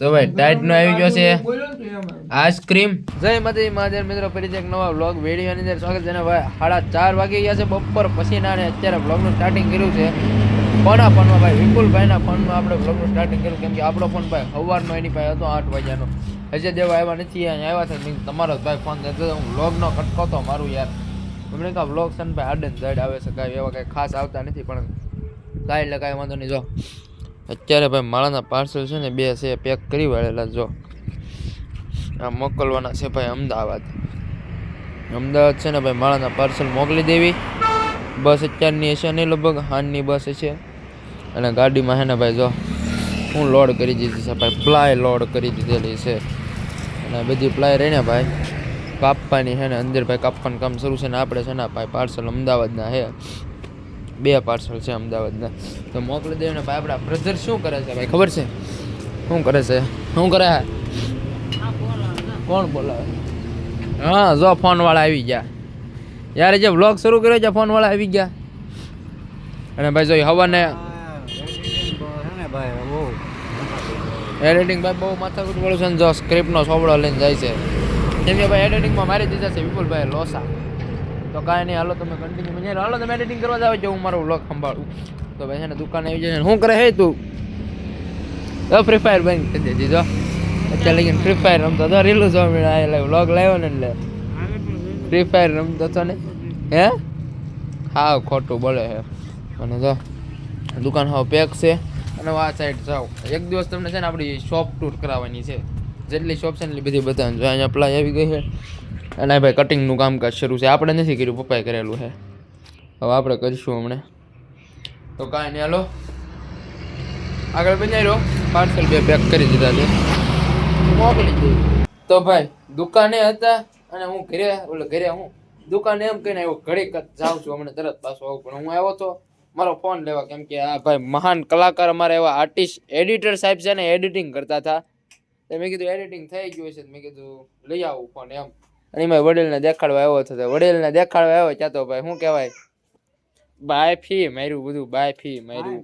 તો ભાઈ ટાઈટ નો આવી ગયો છે. આઈસ્ક્રીમ જય માતાજી મહાદેવ મિત્રો ફરી એક નવા વ્લોગ વિડીયોની અંદર સ્વાગત છે ને ભાઈ સાડા ચાર વાગી ગયા છે બપોર પછી ના ને અત્યારે વ્લોગનું સ્ટાર્ટિંગ કર્યું છે. કોના ફોનમાં ભાઈ વિપુલભાઈના ફોનમાં આપણે વ્લોગનું સ્ટાર્ટિંગ કર્યું કેમ કે આપણો ફોન ભાઈ સવારનો એની પાસે હતો આઠ વાગ્યાનો. હજે દેવા આવ્યા નથી અહીંયા આવ્યા છે તમારો જ ભાઈ ફોન થતો હું વ્લોગનો કટકો તો મારું યાર. એમણે કહા વ્લોગ સન ને ભાઈ આડે ઝાડ આવે છે કાંઈ એવા કાંઈ ખાસ આવતા નથી પણ કાંઈ એટલે કાંઈ વાંધો નહીં જો. અત્યારે ભાઈ માળાના પાર્સલ છે ને બે છે પેક કરી વાળેલા જો. આ મોકલવાના છે ભાઈ અમદાવાદ. અમદાવાદ છે ને ભાઈ માળાના પાર્સલ મોકલી દેવી. બસ અત્યારની હશે નહીં લગભગ હાનની બસ છે અને ગાડીમાં છે ને ભાઈ જો, હું લોડ કરી દીધી છે ભાઈ પ્લાય લોડ કરી દીધેલી છે. અને બધી પ્લાય રહીને ભાઈ, કાપવાની છે ને અંદર ભાઈ કાપવાનું કામ શરૂ છે ને આપણે છે ને ભાઈ પાર્સલ અમદાવાદના છે બે પાર્સલ છે અમદાવાદના. તો મોકલી દે ને ભાઈ આપણા બ્રધર શું કરે છે ભાઈ? ખબર છે? શું કરે છે? શું કરે? કોણ બોલાવે હા જો ફોનવાળા આવી ગયા. યાર જે વ્લોગ શરૂ કર્યો છે ફોનવાળા આવી ગયા. અને ભાઈ જો હવાને એડિટિંગ ભાઈ બહુ માથાકૂટ વાળું છે ને જો સ્ક્રિપ્ટનો સોબળો લઈને જાય છે. કેમ કે ભાઈ એડિટિંગમાં મારી દીધા છે વિપુલભાઈ લોસા. તો કાંઈ નહીં, હાલો તમે કન્ટિન્યુ મને હાલો, તમે એડિટિંગ કરવા જાવ હું મારો વ્લોગ સંભાળું. તો ભાઈ છે ને, દુકાને આવી જાય શું કરે હે તું? તો ફ્રી ફાયર બંધ કરી દેજે, જો. અત્યારે લઈને ફ્રી ફાયર રમતો હતો, રીલું જોવા મળે એટલે વ્લોગ લાવ્યો ને એટલે. ફ્રી ફાયર રમતો હતો ને, હે? હા, ખોટું બોલે હે અને જો, દુકાન હાવ પેક છે. અને આ સાઈડ જાઓ એક દિવસ તમને છે ને, આપણી શોપ ટૂર કરાવવાની છે. જેટલી શોપ છે એટલી બધી બતાવવાની જો, અહીંયા પ્લાય આવી ગઈ છે. અને ભાઈ કટિંગનું કામકાજ શરૂ છે. આપણે નથી કર્યું, પપ્પાએ કરેલું છે. હવે આપણે કરીશું હમણાં. તો કાંઈ નહીં, હાલો. આગળ બનાવી રહ્યો પાર્સલ બે પેક કરી દીધા છે. મોકલી દીધું તો ભાઈ, દુકાને હતા અને હું ઘરે, ઓલે ઘરે હું. દુકાને એમ કહીને આવ્યો ઘડીક જાઉં છું હમણાં, તરત પાછો આવું. પણ હું આવ્યો તો મારો ફોન લેવા, કેમ કે આ ભાઈ મહાન કલાકાર અમારા એવા આર્ટિસ્ટ એડિટર સાહેબ છે ને એડિટિંગ કરતા હતા. મેં કીધું એડિટિંગ થઈ ગયું છે મેં કીધું, લઈ આવું ફોન એમ. અને એમાં વડીલને દેખાડવા આવ્યો હતો વડીલને દેખાડવા આવ્યો ત્યાં તો ભાઈ શું કહેવાય? બાય ફી માર્યું બધું બાય ફી માર્યું.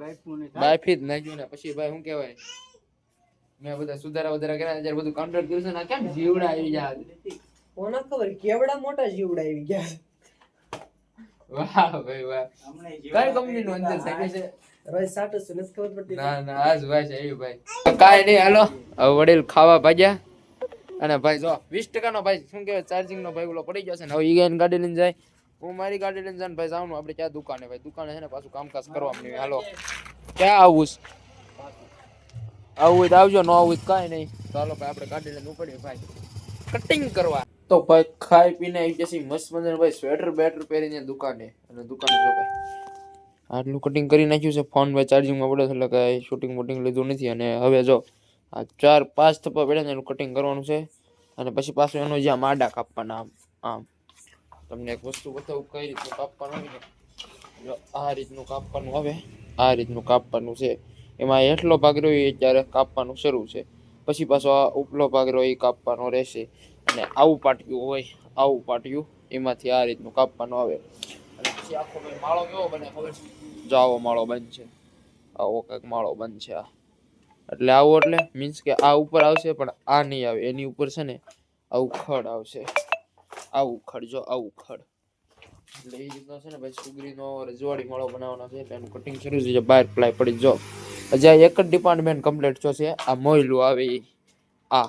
બાય ફી જ નાખ્યું ને પછી ભાઈ શું કહેવાય? મેં બધા સુધારા વધારા કર્યા જ્યારે બધું કાઉન્ટર કર્યું છે ને કેમ જીવડા આવી ગયા? કોને ખબર? કેવડા મોટા જીવડા આવી ગયા. વાહ ભાઈ વાહ. કઈ કંપનીનું અંદર સાઈડ છે? રોજ સાટો છે ખબર પડતી. ના ના આજ ભાઈ છે ભાઈ. કાઈ નહીં હાલો. વડીલ ખાવા ભાગ્યા. અને ભાઈ જો, વીસ ટકાનો ભાઈ, શું કહેવાય ચાર્જિંગ નો ભાઈ ઓલો પડી ગયો છે ને, હવે ગાઈને ગાડી લઈને જાય. હું મારી ગાડી લઈને જાય ભાઈ જવાનું આપણે ક્યાં દુકાને ભાઈ? દુકાને છે ને પાછું કામકાજ કરવાનું નહીં હાલો, ક્યાં આવું આવું તો આવજો, ન આવું કાંઈ નહીં. હાલો ભાઈ, આપણે ગાડી લઈને ઉપડીએ ભાઈ. કટિંગ કરવા. તો ભાઈ, ખાઈ પીને આવી જશે મસ્ત મજાનું ભાઈ સ્વેટર બેટર પહેરીને દુકાને. અને દુકાને જો ભાઈ. આટલું કટિંગ કરી નાખ્યું છે ફોન ભાઈ ચાર્જિંગમાં પડ્યો છે, એટલે કાંઈ શૂટિંગ વૂટિંગ લીધું નથી. અને હવે જો આ ચાર પાંચ થપ્પા પડ્યા ને એનું કટિંગ કરવાનું છે. અને પછી પાછું એનું જ્યાં માડા કાપવાના આમ આમ. તમને એક વસ્તુ બતાવું કઈ રીતનું કાપવાનું આવે ને આ રીતનું કાપવાનું આવે, આ રીતનું કાપવાનું છે. એમાં હેઠલો ભાગ રહ્યો એ ત્યારે કાપવાનું શરૂ છે, પછી પાછો આ ઉપલો ભાગ રહ્યો એ કાપવાનો રહેશે. અને આવું પાટિયું હોય, આવું પાટિયું એમાંથી આ રીતનું કાપવાનું આવે. અને પછી આખો માળો કેવો બને ખબર છે? જો આવો માળો બંધ છે. આવો કંઈક માળો બંધ છે આ. એટલે આવું એટલે મીન્સ કે આ ઉપર આવશે, પણ આ નહીં આવે. એની ઉપર છે ને આવું ખડ આવશે. આવું ખડ જો આવું ખડ એટલે એ રીતનો છે ને ભાઈ સુગરીનો રજવાડી માળો બનાવવાનો છે, એટલે એનું કટિંગ શરૂ છે જે બહાર પ્લાય પડી જો. હજી એક જ ડિપાર્ટમેન્ટ કમ્પ્લીટ થયો છે. આ મોયલું આવે. આ.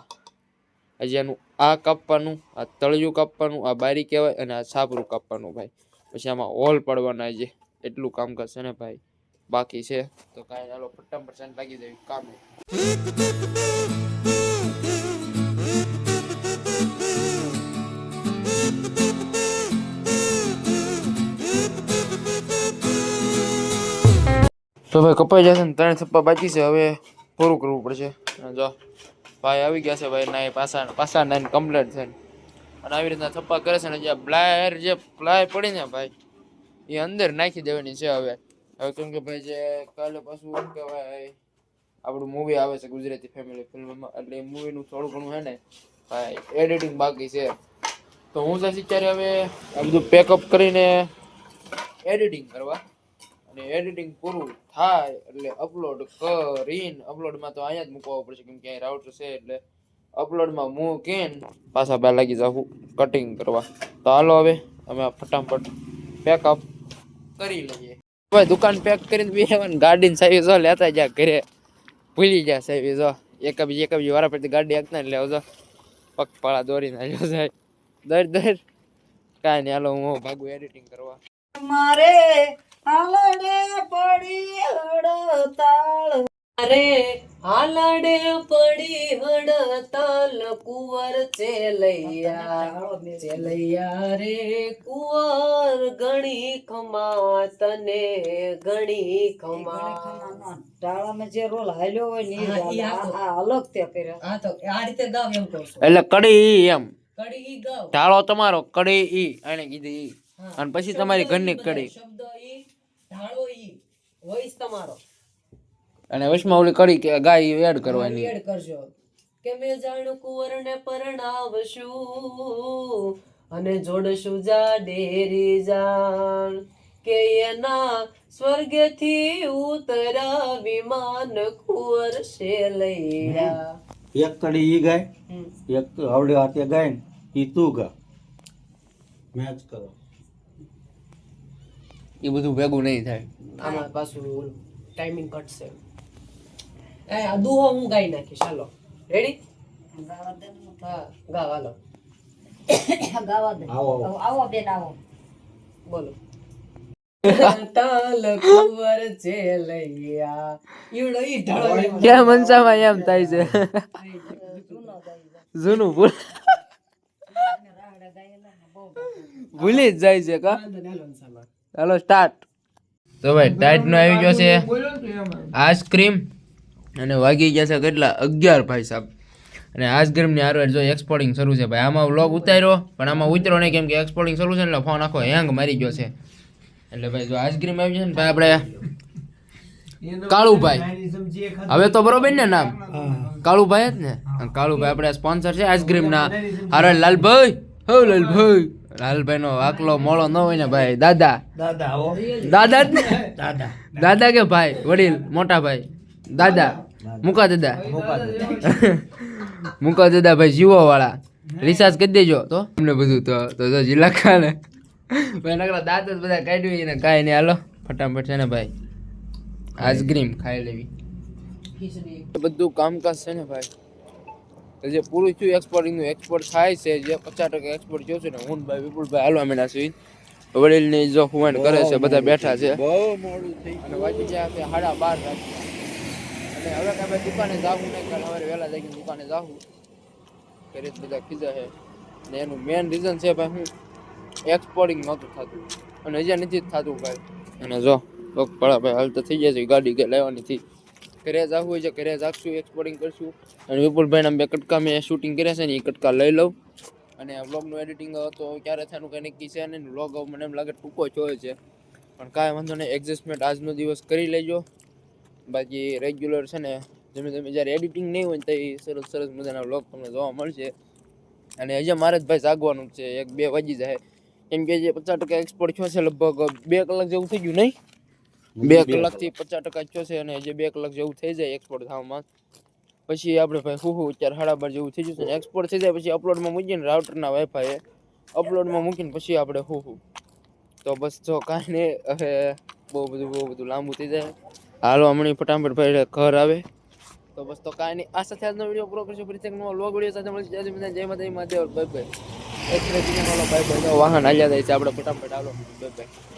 હજી એનું આ કાપવાનું, આ તળિયું કાપવાનું, આ બારી કહેવાય, અને આ છાપરું કાપવાનું ભાઈ. પછી આમાં હોલ પડવાના છે. એટલું કામકાજ છે ને ભાઈ. બાકી છે. તો કાંઈ ચાલો ફટામ પરસેન્ટ લાગી દેવી, કામે તો ભાઈ, કપાઈ જશે ને, ત્રણ થપ્પા બાકી છે, હવે પૂરું કરવું પડશે. જો, ભાઈ આવી ગયા છે, ભાઈ ના એ પાછા ના કમ્પ્લીટ છે. અને આવી રીતના થપ્પા કરે છે ને જે પ્લાયર જે પ્લાય પડી ને, ભાઈ, એ અંદર નાખી દેવાની છે હવે. હવે કેમ કે ભાઈ જે કાલે પાછું શું કહેવાય, આપણું મૂવી આવે છે ગુજરાતી ફેમિલી ફિલ્મમાં એટલે મૂવીનું થોડું ઘણું છે ને, ભાઈ એડિટિંગ બાકી છે. તો હું જઈશ અત્યારે હવે આ બધું પેકઅપ કરીને એડિટિંગ કરવા અને એડિટિંગ પૂરું થાય એટલે અપલોડ કરીને અપલોડમાં તો અહીંયા જ મૂકવો પડશે, કેમ કે અહીં રાઉટર છે એટલે અપલોડમાં મૂકીને પાછા બે લાગી જાઉં કટિંગ કરવા. તો હાલો હવે, અમે ફટાફટ પેકઅપ કરી લઈએ. ભાઈ દુકાન પેક કરીને બી ગાડીની જો લેતા જા ઘરે. ભૂલી જા જો. એક બીજી એક બીજી વારા પછી ગાડી હાંકતા એટલે જો. પગપાળા દોરીને આવ્યો સાહેબ દર દર. કાંઈ નહીં, હાલો, હું ભાગું એડિટિંગ કરવા. મારે આલડે પડી હડતાળ. મારે આલાડે પડી હડતાલ કુંવર ચેલૈયા ચેલૈયા રે કુંવર ગણી ખમા તને ગણી ખમા ટાળામાં જે રોલ હાલ્યો હોય ને. આ અલગ તે કર્યા. હા તો આ રીતે ગાવ એમ કહું એટલે કડી એમ. કડી ઈ ગાવ. ઢાળો તમારો કડી ઈ એને કીધી ઈ. અને પછી તમારી ઘરની કડી. શબ્દ ઈ ઢાળો ઈ. વોઇસ તમારો. અને વચમાં ઓલી કડી કે ગાય એડ કરવાની. એડ કરજો. કે મેં જાણું કુંવરને પરણાવશું અને જોડશું જા ડેરી જાણ. કે એના સ્વર્ગથી ઉતરા વિમાન કુંવર છે લઈયા એક કડી ઈ ગાય એક આવડી હાથે ગાય ને ઈ તું ગા. મેચ કરો. એ બધું ભેગું નહીં થાય. આમાં પાછું ટાઈમિંગ કટશે એ દુહો હું ગાઈ નાખીશ. ચાલો રેડી હા ગાવ હાલો. ગાવા દે. આવો આવો. આવો, આવો બેન આવો. બોલો. તાલ કુંવર છે લૈયા ઈવડો ઈ ઢળો ક્યાં મનસામાં એમ થાય છે? જૂનું ભૂલ. ભૂલી જ જાય છે કા? હાલો સ્ટાર્ટ તો ભાઈ ટાઈટ નો આવી ગયો છે. આઈસ્ક્રીમ અને વાગી ગયા છે કેટલા? અગિયાર ભાઈ સાહેબ અને આજની હારવાર જો એક્સપોર્ટિંગ શરૂ છે ભાઈ. આમાં વ્લોગ ઉતાર્યો પણ આમાં ઉતર્યો નહીં કેમ કે એક્સપોર્ટિંગ શરૂ છે એટલે ફોન આખો હેંગ મારી ગયો છે. એટલે ભાઈ જો આઈસ્ક્રીમ આવી છે ને ભાઈ આપણે કાળુભાઈ. હવે તો બરોબર ને નામ? કાળુભાઈ જ ને? કાળુભાઈ આપણે સ્પોન્સર છે આઈસ્ક્રીમ ના અરે લાલભાઈ હો લાલભાઈ. લાલભાઈ નો આકલો મોળો ન હોય ને ભાઈ. દાદા. દાદા દાદા જ ને? દાદા. દાદા કે ભાઈ? વડીલ મોટા ભાઈ. દાદા. મુકા દાદા મુકા દાદા ભાઈ જીવો વાળા રિચાર્જ કરી દેજો. તો? તમને બધું તો તો તો જિલ્લા ખાને. ભાઈ નકરા દાંત જ બધા કાઢ્યું ને કાંઈ નહીં. હાલો ફટાફટ છે ને ભાઈ આઈસ્ક્રીમ ખાઈ લેવી. બધું કામકાજ છે ને ભાઈ. જે પૂરું થયું એક્સપોર્ટિંગનું એક્સપોર્ટ થાય છે. જે પચાસ ટકા એક્સપોર્ટ થયો છે ને હું ભાઈ વિપુલભાઈ હાલવા માંડ્યા છે વડીલની જો હુવાન કરે છે બધા બેઠા છે. બહુ મોડું થઈ અને વાગી ગયા છે સાડા બાર રાત્રે અને હવે કાંઈ દુકાને જાવું નહીં, કાલે સવારે વહેલા જઈને દુકાને જાવું. ઘરે બધા કીધા છે. ને એનું મેન રીઝન છે ભાઈ હું એક્સપોર્ટિંગ નહોતું થતું. અને હજી નથી થતું ભાઈ. અને જો પગ પડા ભાઈ હાલ તો થઈ છે, ગાડી કે લેવાની હતી. ઘરે જવું હોય છે, ઘરે જાગશું એક્સપોર્ટિંગ કરશું. અને વિપુલભાઈના બે કટકા મેં શૂટિંગ કર્યા છે ને એ કટકા લઈ લઉં. અને વ્લોગનું એડિટિંગ તો ક્યારે થવાનું કંઈ નક્કી છે ને વ્લોગ મને એમ લાગે ટૂંકો જ હોય છે. પણ કાંઈ વાંધો નહીં એડજસ્ટમેન્ટ આજનો દિવસ કરી લેજો. બાકી રેગ્યુલર છે ને જેમ તમે જ્યારે એડિટિંગ નહીં હોય ને તો એ સરસ સરસ મજાના વ્લોગ તમને જોવા મળશે. અને હજી મારે જ ભાઈ જાગવાનું જ છે એક બે વાગી જાય. કેમ કે જે પચાસ ટકા એક્સપોર્ટ થયો છે લગભગ બે કલાક જેવું થઈ ગયું નહીં? બે કલાકથી પચાસ ટકા થયો છે અને હજી બે કલાક જેવું થઈ જાય એક્સપોર્ટ થવામાં. પછી આપણે ભાઈ હું હું અત્યારે સાડા બાર જેવું થઈ જશે ને એક્સપોર્ટ થઈ જાય પછી અપલોડમાં મૂકીને રાઉટરના વાઈફાઈ અપલોડમાં મૂકીને પછી આપણે હું હું. તો બસ જો કાંઈ નહીં હવે બહુ બધું બહુ બધું લાંબુ થઈ જાય. હાલો હમણાં ફટાફટ ભાઈ ઘર આવે. તો બસ તો કાંઈ નહીં. આ સાથે આજનો વીડિયો પૂરો કરશું. ફરી નવો લોગ વીડિયો સાથે મળી જય બધા જય માતા મહાદેવ બાય બાય વાહન હાલ્યા જાય છે. આપણે ફટાફટ હાલો. Bye bye